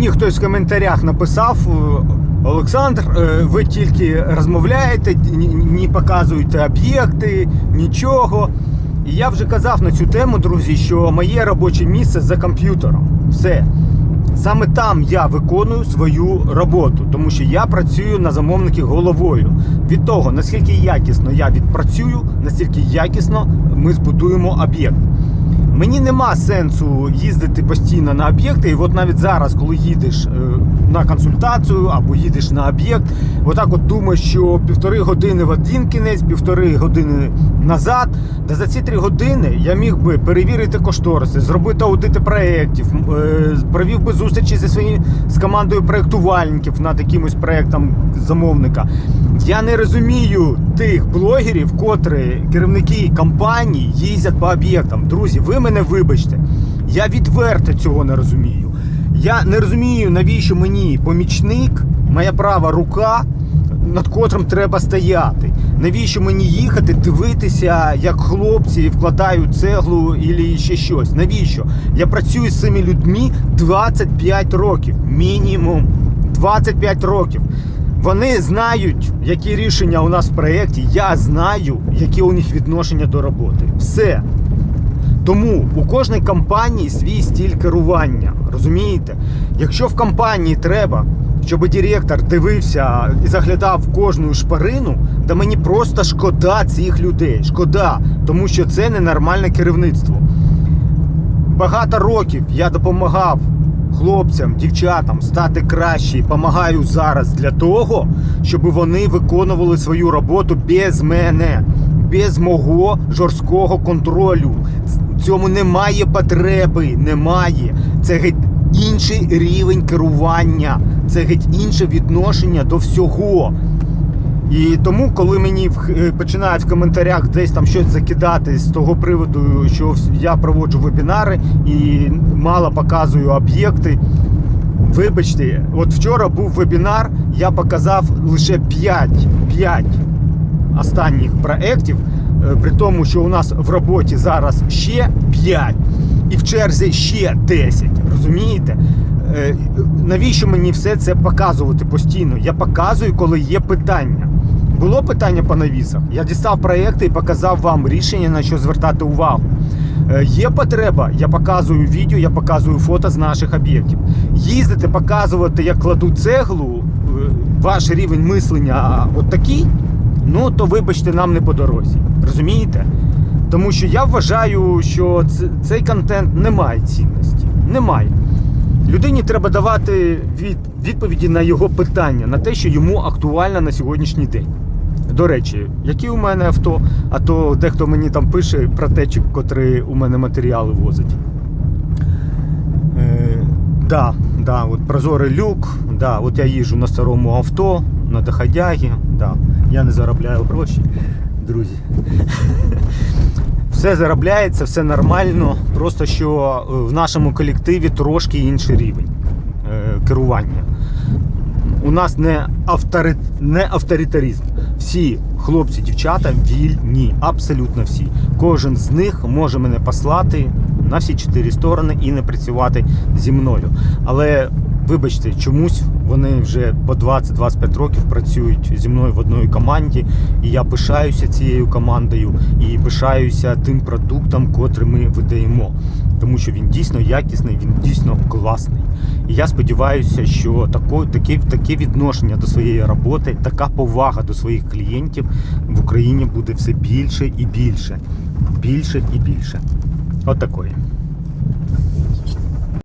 мені хтось в коментарях написав. е, Олександр, е, ви тільки розмовляєте, не показуєте об'єкти, нічого. І я вже казав на цю тему, друзі, що моє робоче місце за комп'ютером. Все. Саме там я виконую свою роботу, тому що я працюю на замовників головою. Від того, наскільки якісно я відпрацюю, настільки якісно ми збудуємо об'єкт. Мені нема сенсу їздити постійно на об'єкти. І от навіть зараз, коли їдеш е, на консультацію або їдеш на об'єкт, отак от думаєш, що півтори години в один кінець, півтори години назад. Та за ці три години я міг би перевірити кошториси, зробити аудити проєктів, е, провів би зустрічі зі своєю з командою проєктувальників над якимось проєктом замовника. Я не розумію тих блогерів, котрі керівники компаній їздять по об'єктам. Друзі, ви вибачте. Я відверто цього не розумію. Я не розумію, навіщо мені помічник, моя права рука, над котрим треба стояти. Навіщо мені їхати, дивитися, як хлопці вкладають цеглу і ще щось? Навіщо? Я працюю з цими людьми 25 років, мінімум 25 років. Вони знають, які рішення у нас в проєкті. Я знаю, які у них відношення до роботи. Все. Тому у кожній компанії свій стиль керування. Розумієте? Якщо в компанії треба, щоб директор дивився і заглядав кожну шпарину, то мені просто шкода цих людей. Шкода, тому що це ненормальне керівництво. Багато років я допомагав хлопцям, дівчатам стати краще і допомагаю зараз для того, щоб вони виконували свою роботу без мене, без мого жорсткого контролю. Цьому немає потреби, немає. Це геть інший рівень керування, це геть інше відношення до всього. І тому, коли мені е, починають в коментарях десь там щось закидати з того приводу, що я проводжу вебінари і мало показую об'єкти. Вибачте, от вчора був вебінар, я показав лише 5, 5 останніх проєктів, при тому, що у нас в роботі зараз ще 5 і в черзі ще 10. Розумієте? Е, Навіщо мені все це показувати постійно? Я показую, коли є питання. Було питання по навісах. Я дістав проєкти і показав вам рішення, на що звертати увагу. Е, Є потреба, я показую відео, я показую фото з наших об'єктів. Їздити, показувати, як кладу цеглу, е, ваш рівень мислення от такий, ну то вибачте, нам не по дорозі. Розумієте? Тому що я вважаю, що цей контент не має цінності. Немає. Людині треба давати від, відповіді на його питання, на те, що йому актуально на сьогоднішній день. До речі, які у мене авто, а то дехто мені там пише про те, котрі у мене матеріали возить. Е, да, да, от прозорий люк, да, от я їжджу на старому авто, на доходягі, да, я не заробляю гроші, друзі. Все заробляється, все нормально. Просто що е, в нашому колективі трошки інший рівень е, керування. У нас не, автори... не авторитаризм. Всі хлопці, дівчата вільні, абсолютно всі. Кожен з них може мене послати на всі чотири сторони і не працювати зі мною. Але вибачте, чомусь вони вже по 20-25 років працюють зі мною в одній команді, і я пишаюся цією командою і пишаюся тим продуктом, котрий ми видаємо. Тому що він дійсно якісний, він дійсно класний. І я сподіваюся, що тако, таке, таке відношення до своєї роботи, така повага до своїх клієнтів в Україні буде все більше і більше. Більше і більше. От.